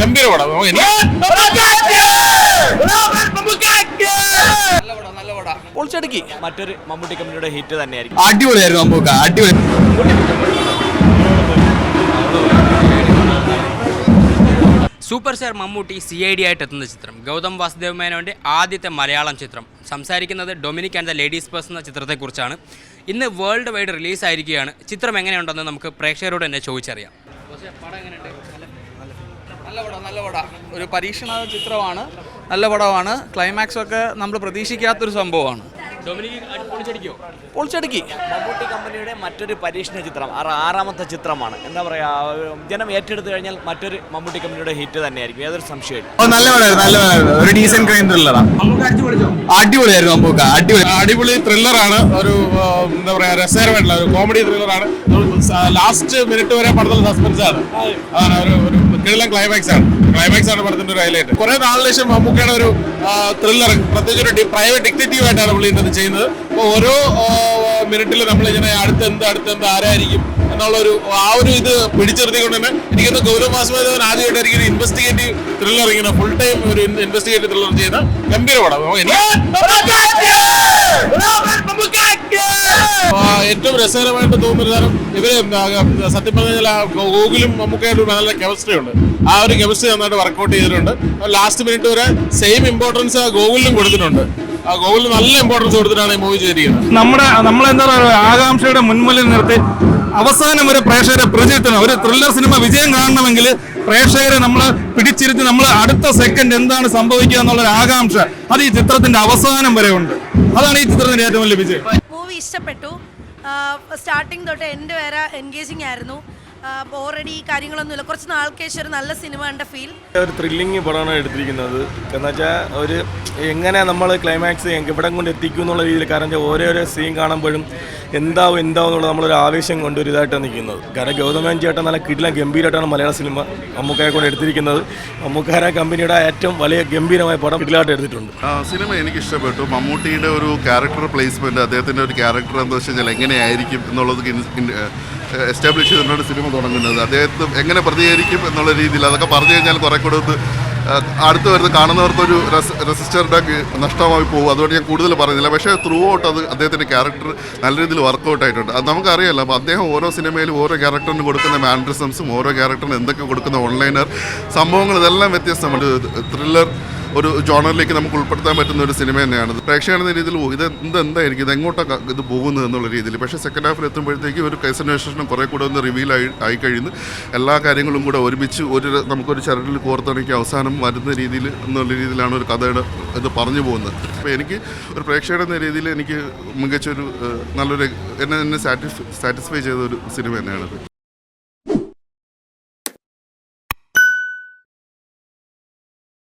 ഗംഭീര പടം പൊളിച്ചടുക്കി. മറ്റൊരു മമ്മൂട്ടി കമ്പനിയുടെ ഹിറ്റ് തന്നെയായിരിക്കും. അടിപൊളിയായിരുന്നു നമുക്ക് അടിപൊളി. Super star Mammootty C I D ആയിട്ട് എത്തുന്ന ചിത്രം. ഗൗതം വാസുദേവ് മേനോന്റെ ആദ്യത്തെ മലയാളം ചിത്രം. സംസാരിക്കുന്നത് Dominic and the ladies purse എന്ന ചിത്രത്തെക്കുറിച്ചാണ്. ഇന്ന് വേൾഡ് വൈഡ് റിലീസായിരിക്കുകയാണ് ചിത്രം എങ്ങനെയുണ്ടെന്ന് നമുക്ക് പ്രേക്ഷകരോട് തന്നെ ചോദിച്ചറിയാം. നല്ല പടം നല്ല പടം. ഒരു പരീക്ഷണ ചിത്രമാണ്. നല്ല പടമാണ്. ക്ലൈമാക്സ് ഒക്കെ നമ്മൾ പ്രതീക്ഷിക്കാത്തൊരു സംഭവമാണ്. പൊളിച്ചടിക്കോ? മമ്മൂട്ടി കമ്പനിയുടെ മറ്റൊരു പരീക്ഷണ ചിത്രം ആറ് ആറാമത്തെ ചിത്രമാണ്. എന്താ പറയാ ജനം ഏറ്റെടുത്തു കഴിഞ്ഞാൽ മറ്റൊരു മമ്മൂട്ടി കമ്പനിയുടെ ഹിറ്റ് തന്നെയായിരിക്കും. ഏതൊരു സംശയമില്ല നല്ല പടമായിരുന്നു നല്ല പടമായിരുന്നു. ഒരു ഡീസന്റ് ക്രൈം ത്രില്ലറാണ് അടിപൊളിയായിരുന്നു നമുക്ക് അടിപൊളി. അടിപൊളി ത്രില്ലറാണ് ഒരു എന്താ പറയാ രസകരമായിട്ടുള്ള ഒരു കോമഡി ത്രില്ലറാണ് ലാസ്റ്റ് മിനിറ്റ് വരെ പടത്തിൽ സസ്പെൻസ് ആണ്. ഒരു കിഴലൻ ക്ലൈമാക്സ് ആണ്. ക്ലൈമാക്സ് ആണ് പടത്തിന്റെ ഒരു ഹൈലൈറ്റ് കുറെ നാളിന് ശേഷം മമ്മൂക്കയുടെ ഒരു ത്രില്ലർ പ്രത്യേകിച്ച് ഒരു പ്രൈവറ്റ് ഡിറ്റക്റ്റീവ് ആയിട്ടാണ് പുള്ളി ഇന്നത് ചെയ്യുന്നത്. അപ്പോൾ ഓരോ മിനിറ്റിൽ നമ്മൾ ഇങ്ങനെ അടുത്ത് എന്ത് അടുത്ത് എന്ത് ആരായിരിക്കും ആ ഒരു ഇത് പിടിച്ചെടുത്തിക്കൊണ്ട് തന്നെ എനിക്കൊന്ന് ഗൗരവ വാസുദേവൻ ആദ്യമായിട്ടായിരിക്കും ഒരു ഇൻവെസ്റ്റിഗേറ്റീവ് ത്രില്ലർ ഇങ്ങനെ ഫുൾ ടൈം ഒരു ഇൻവെസ്റ്റിഗേറ്റീവ് ത്രില്ലർ ചെയ്യുന്ന ഗംഭീര പടം. ഏറ്റവും രസകരമായിട്ട് തോന്നുന്നൊരു തരം ഇവർ സത്യം പറഞ്ഞാൽ ഗോകുലും നമുക്കായിട്ട് നല്ല കെമിസ്ട്രി ഉണ്ട്. ആ ഒരു കെമിസ്ട്രി നന്നായിട്ട് വർക്കൗട്ട് ചെയ്തിട്ടുണ്ട്. ലാസ്റ്റ് മിനിറ്റ് വരെ സെയിം ഇമ്പോർട്ടൻസ് ഗൂഗിളിലും കൊടുത്തിട്ടുണ്ട്. ആ ഗൂഗിളിൽ നല്ല ഇമ്പോർട്ടൻസ് കൊടുത്തിട്ടാണ് ഈ മൂവി ചെയ്തിരിക്കുന്നത്. നമ്മുടെ നമ്മളെന്താ പറയുക ആകാംക്ഷയുടെ മുൻമുന്നിൽ നിർത്തി അവസാനം ഒരു പ്രേക്ഷകരെ പ്രചരിത്തണം ഒരു ത്രില്ലർ സിനിമ വിജയം കാണണമെങ്കിൽ പ്രേക്ഷകരെ നമ്മൾ പിടിച്ചിരുത്തി നമ്മൾ അടുത്ത സെക്കൻഡ് എന്താണ് സംഭവിക്കുക എന്നുള്ള ഒരു ആകാംക്ഷ അത് ഈ ചിത്രത്തിന്റെ അവസാനം വരെ ഉണ്ട്. അതാണ് ഈ ചിത്രത്തിന്റെ ഏറ്റവും വലിയ വിജയം. മൂവി ഇഷ്ടപ്പെട്ടു. സ്റ്റാർട്ടിങ് തൊട്ട് എന്റെ വരെ എൻഗേജിങ് ആയിരുന്നു. ഓൾറെഡി കാര്യങ്ങളൊന്നുമില്ല. കുറച്ച് നാൾക്ക് ശേഷം ഒരു നല്ല സിനിമ കണ്ട ഫീൽ ഒരു ത്രില്ലിങ് പടമാണ് എടുത്തിരിക്കുന്നത്. എന്ന് വെച്ചാൽ ഒരു എങ്ങനെ നമ്മൾ ക്ലൈമാക്സ് എവിടം കൊണ്ട് എത്തിക്കും എന്നുള്ള രീതിയിൽ കാരണം ഓരോരോ സീൻ കാണുമ്പോഴും എന്താവും എന്താവും എന്നുള്ളത് നമ്മളൊരു ആവേശം കൊണ്ട് ഒരു ഇതായിട്ടാണ് നിൽക്കുന്നത്. കാരണം ഗൗതമൻ ചേട്ടൻ നല്ല കിടിലം ഗംഭീരമായിട്ടാണ് മലയാള സിനിമ മമ്മൂക്കയെ കൊണ്ട് എടുത്തിരിക്കുന്നത്. അമ്മുക്കാര കമ്പനിയുടെ ഏറ്റവും വലിയ ഗംഭീരമായ പടം കിടിലായിട്ട് എടുത്തിട്ടുണ്ട്. ആ, സിനിമ എനിക്ക് ഇഷ്ടപ്പെട്ടു മമ്മൂട്ടിയുടെ ഒരു ക്യാരക്ടർ പ്ലേസ്മെന്റ് അദ്ദേഹത്തിന്റെ ഒരു ക്യാരക്ടർ എന്താ വെച്ച് കഴിഞ്ഞാൽ എങ്ങനെയായിരിക്കും എന്നുള്ളത് എസ്റ്റാബ്ലിഷ് ചെയ്തിട്ടാണ് സിനിമ തുടങ്ങുന്നത്. അദ്ദേഹത്തെ എങ്ങനെ പ്രതികരിക്കും എന്നുള്ള രീതിയിൽ അതൊക്കെ പറഞ്ഞു കഴിഞ്ഞാൽ കുറെ കൂടെ അടുത്ത് വരുന്ന കാണുന്നവർക്കൊരു റെസിസ്റ്ററുടെ നഷ്ടമായി പോകും. അതുകൊണ്ട് ഞാൻ കൂടുതൽ പറയുന്നില്ല. പക്ഷേ ത്രൂ ഔട്ട് അത് അദ്ദേഹത്തിന്റെ ക്യാരക്ടർ നല്ല രീതിയിൽ വർക്കൗട്ട് ആയിട്ടുണ്ട്. അത് നമുക്കറിയാലോ അപ്പോൾ അദ്ദേഹം ഓരോ സിനിമയിലും ഓരോ ക്യാരക്ടറിന് കൊടുക്കുന്ന മാൻഡ്രിസംസും ഓരോ ക്യാരക്ടറിന് എന്തൊക്കെ കൊടുക്കുന്ന ഓൺലൈനർ സംഭവങ്ങൾ ഇതെല്ലാം വ്യത്യസ്തമാണ്. ത്രില്ലർ ഒരു ജോണറിലേക്ക് നമുക്ക് ഉൾപ്പെടുത്താൻ പറ്റുന്ന ഒരു സിനിമ തന്നെയാണ്. ഇത് പ്രേക്ഷകൻ എന്ന രീതിയിൽ ഇത് എന്ത് എന്തായിരിക്കും? ഇത് എങ്ങോട്ടാണ് ഇത് പോകുന്നത് എന്നുള്ള രീതിയിൽ. പക്ഷേ സെക്കൻഡ് ഹാഫിൽ എത്തുമ്പോഴത്തേക്ക് ഒരു കേസ് അന്വേഷണം കുറേ കൂടെ ഒന്ന് റിവീൽ ആയി ആയി കഴിയുന്നു. എല്ലാ കാര്യങ്ങളും കൂടെ ഒരുമിച്ച് ഒരു നമുക്കൊരു ചരടിൽ കോർത്തിണക്കി അവസാനം വരുന്ന രീതിയിൽ എന്നുള്ള രീതിയിലാണ് ഒരു കഥയുടെ ഇത് പറഞ്ഞു പോകുന്നത്. അപ്പോൾ എനിക്ക് ഒരു പ്രേക്ഷകൻ എന്ന രീതിയിൽ എനിക്ക് മികച്ചൊരു നല്ലൊരു എന്നെ എന്നെ സാറ്റിസ്ഫൈ ചെയ്ത ഒരു സിനിമ തന്നെയാണിത്.